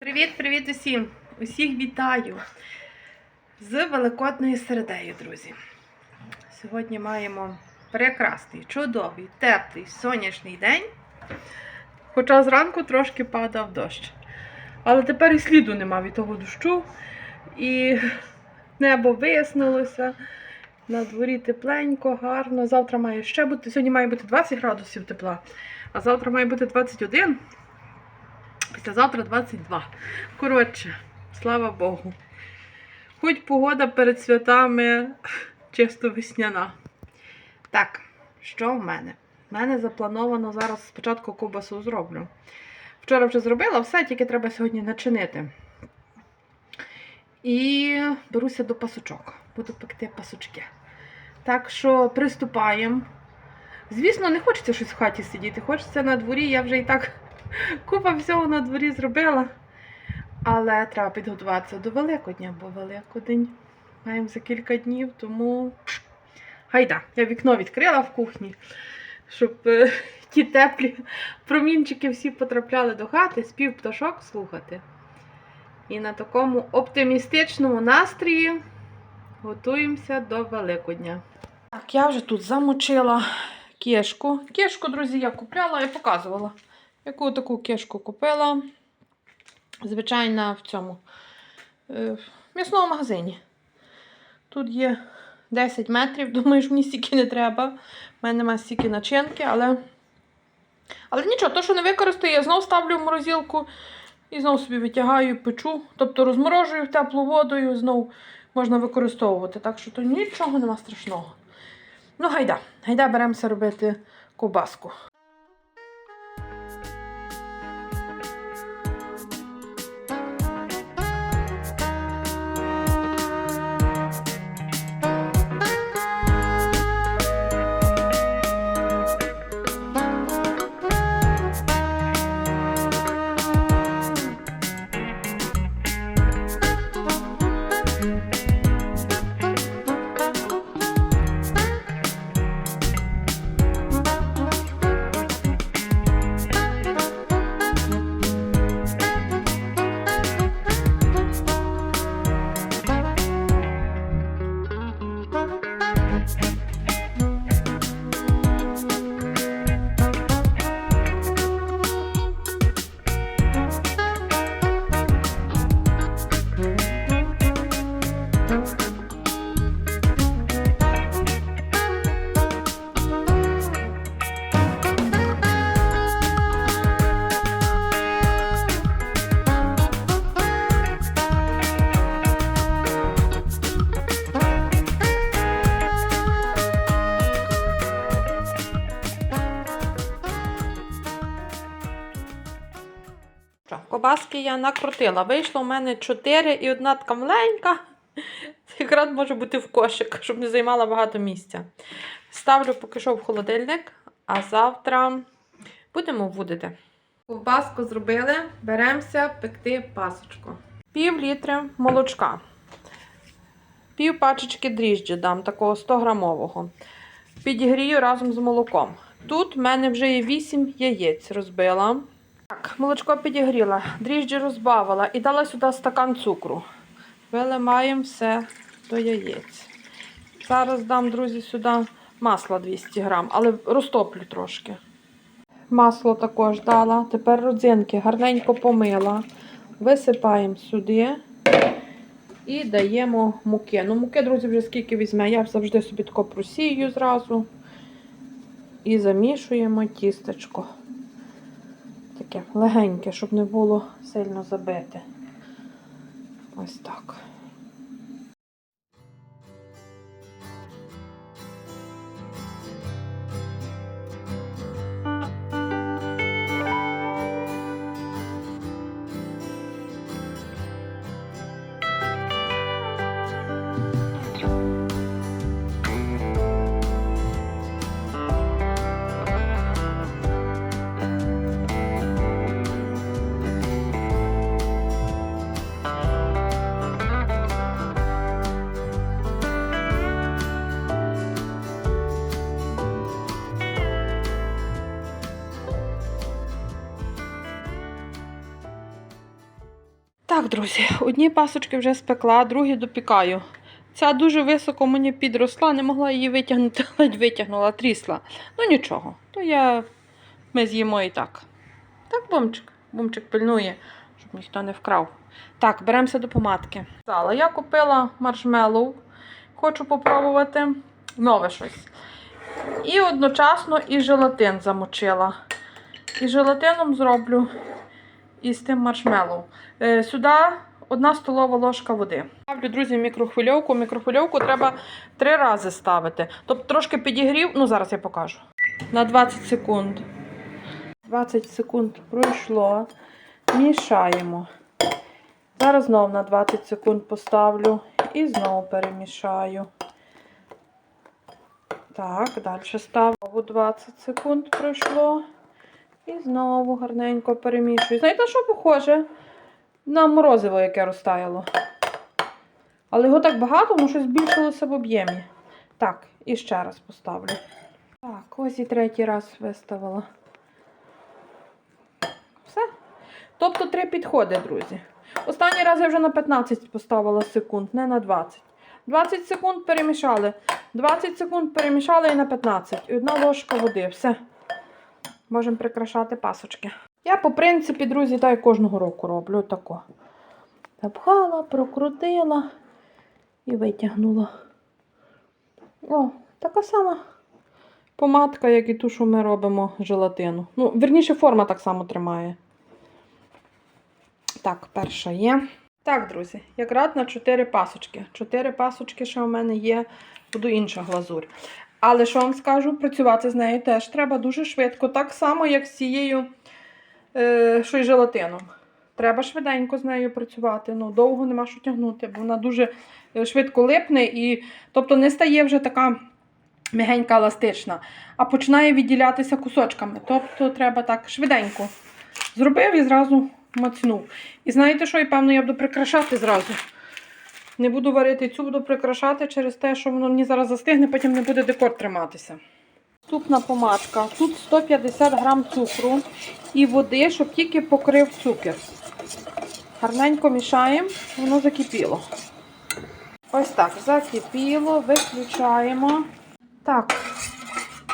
Привіт-привіт усім! Усіх вітаю з Великодною середею, друзі. Сьогодні маємо прекрасний, чудовий, теплий, сонячний день. Хоча зранку трошки падав дощ. Але тепер і сліду нема від того дощу. І небо вияснилося. На дворі тепленько, гарно. Завтра має ще бути. Сьогодні має бути 20 градусів тепла, а завтра має бути 21. Післязавтра 22. Коротше, слава Богу. Хоч погода перед святами чисто весняна. Так, що в мене? В мене заплановано зараз спочатку ковбасу зроблю. Вчора вже зробила все, тільки треба сьогодні начинити. І беруся до пасочок. Буду пекти пасочки. Так що приступаємо. Звісно, не хочеться щось в хаті сидіти, хочеться на дворі, я вже і так Купа всього на дворі зробила. Але треба підготуватися до Великодня, бо Великодень маємо за кілька днів, тому гайда, я вікно відкрила в кухні, щоб е, ті теплі промінчики всі потрапляли до хати, спів пташок слухати. І на такому оптимістичному настрої готуємося до Великодня. Так, я вже тут замочила кішку. Кішку, друзі, я купляла і показувала. Яку таку кишку купила? Звичайно, в цьому е, в м'ясному магазині. Тут є 10 метрів, думаю, що мені стільки не треба. У мене немає стільки начинки, але. Але нічого, то, що не використаю, я знову ставлю в морозилку і знову собі витягаю, печу. Тобто розморожую теплу воду і знову можна використовувати. Так що то нічого нема страшного. Ну, гайда, гайда беремося робити ковбаску. Що, Кобаски я накрутила. Вийшло у мене 4 і одна така маленька. Якраз може бути в кошик, щоб не займала багато місця. Ставлю поки що в холодильник, а завтра будемо вудити. Ковбаску зробили, беремося пекти пасочку. Пів літри молочка. Пів пачечки дріжджі дам, такого 100 грамового. Підігрію разом з молоком. Тут в мене вже є 8 яєць розбила. Так, молочко підігріла, дріжджі розбавила і дала сюди стакан цукру. Вилимаємо все до яєць. Зараз дам, друзі, сюди масло 200 грам, але розтоплю трошки. Масло також дала. Тепер родзинки гарненько помила. Висипаємо сюди і даємо муки. Ну, муки, друзі, вже скільки візьме. Я завжди собі тако просію зразу. І замішуємо тістечко таке легеньке, щоб не було сильно забите. Ось так. Так, друзі, одні пасочки вже спекла, другі допікаю. Ця дуже високо мені підросла, не могла її витягнути, ледь витягнула, трісла. Ну нічого, то я... ми з'їмо і так. Так, бомчик. Бомчик пильнує, щоб ніхто не вкрав. Так, беремося до помадки. Я купила маршмеллоу, хочу попробувати нове щось. І одночасно і желатин замочила. І желатином зроблю і з тим маршмеллоу. Е, сюди одна столова ложка води. Ставлю, друзі, мікрохвильовку. Мікрохвильовку треба три рази ставити. Тобто трошки підігрів, ну зараз я покажу. На 20 секунд. 20 секунд пройшло. Мішаємо. Зараз знову на 20 секунд поставлю і знову перемішаю. Так, далі ставлю 20 секунд пройшло. І знову гарненько перемішую. Знаєте, що похоже? На морозиво, яке розтаяло. Але його так багато, воно щось збільшилося в об'ємі. Так, і ще раз поставлю. Так, ось і третій раз виставила. Все. Тобто три підходи, друзі. Останній раз я вже на 15 поставила секунд, не на 20. 20 секунд перемішали. 20 секунд перемішали і на 15. І одна ложка води. Все. Можемо прикрашати пасочки. Я, по принципі, друзі, так і кожного року роблю тако. Запхала, прокрутила і витягнула. О, така сама помадка, як і ту, що ми робимо желатину. Ну, верніше, форма так само тримає. Так, перша є. Так, друзі, якраз на 4 пасочки. 4 пасочки, що в мене є, буду інша глазурь. Але що вам скажу, працювати з нею теж треба дуже швидко. Так само, як з цією е, що й желатином. Треба швиденько з нею працювати. Ну, довго нема що тягнути, бо вона дуже е, швидко липне і тобто не стає вже така м'ягенька еластична, а починає відділятися кусочками. Тобто треба так швиденько. Зробив і зразу мацнув. І знаєте що? І певно, я буду прикрашати зразу. Не буду варити цю, буду прикрашати через те, що воно мені зараз застигне, потім не буде декор триматися. Наступна помадка. Тут 150 грам цукру і води, щоб тільки покрив цукер. Гарненько мішаємо, воно закипіло. Ось так, закипіло, виключаємо. Так,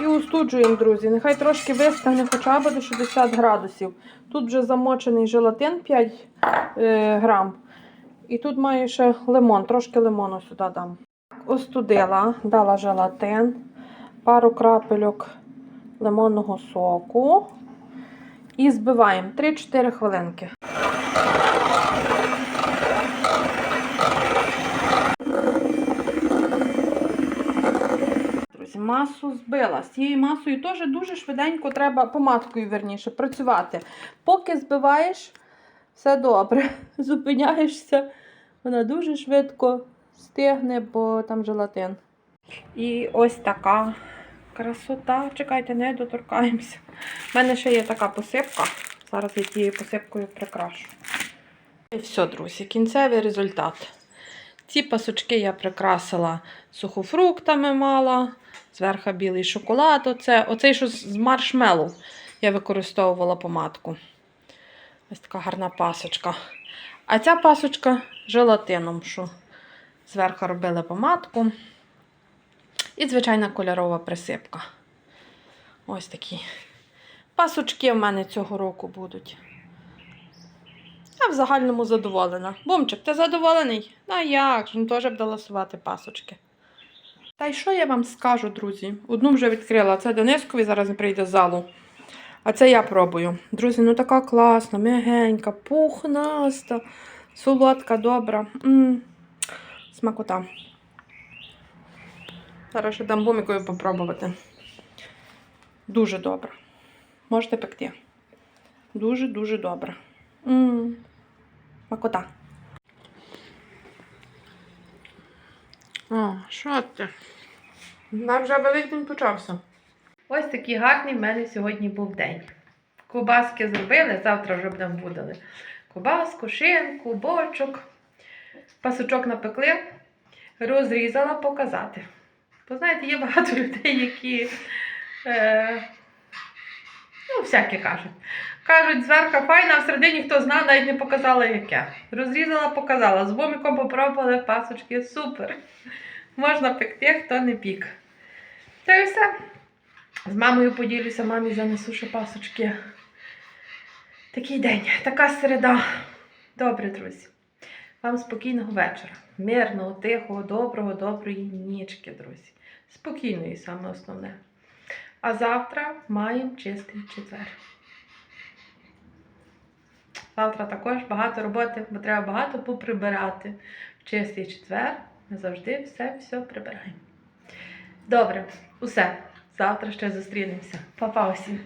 і устуджуємо, друзі. Нехай трошки вистигне хоча б до 60 градусів. Тут вже замочений желатин 5 е, грам. І тут маю ще лимон, трошки лимону сюди дам. Остудила, дала желатин, пару крапельок лимонного соку. І збиваємо 3-4 хвилинки. Друзі, масу збила. З цією масою теж дуже швиденько треба помадкою верніше працювати. Поки збиваєш, все добре. Зупиняєшся, вона дуже швидко стигне, бо там желатин. І ось така красота. Чекайте, не доторкаємося. У мене ще є така посипка. Зараз я тією посипкою прикрашу. І все, друзі, кінцевий результат. Ці пасочки я прикрасила сухофруктами мала, зверху білий шоколад. Оце, оцей, що з маршмеллоу я використовувала помадку. Ось така гарна пасочка. А ця пасочка желатином, що зверху робили помадку. І звичайна кольорова присипка. Ось такі. Пасочки в мене цього року будуть. Я в загальному задоволена. Бумчик, ти задоволений? А як ж, ну теж б дала сувати пасочки. Та й що я вам скажу, друзі? Одну вже відкрила. Це Денискові зараз прийде з залу. А це я пробую. Друзі, ну така класна, м'ягенька, пухнаста, солодка, добра. М-м, Смакота. Зараз ще дам бумікою попробувати. Дуже добре. Можете пекти. Дуже-дуже добре. М, Смакота. О, що ти? Нам вже великдень почався. Ось такий гарний в мене сьогодні був день. Кубаски зробили, завтра вже будемо будили. Кубаску, шинку, бочок. Пасочок напекли, розрізала показати. Бо знаєте, є багато людей, які е, ну, всяке кажуть. Кажуть, зверху файна, а всередині хто зна, навіть не показала яке. Розрізала, показала. З боміком попробували пасочки. Супер. Можна пекти, хто не пік. Та й все. З мамою поділюся, мамі занесу ще пасочки. Такий день, така середа. Добре, друзі. Вам спокійного вечора. Мирного, тихого, доброго, доброї нічки, друзі. Спокійної, саме основне. А завтра маємо чистий четвер. Завтра також багато роботи, бо треба багато поприбирати. В чистий четвер ми завжди все все прибираємо. Добре, усе. Завтра ще зустрінемося. Па-па усім!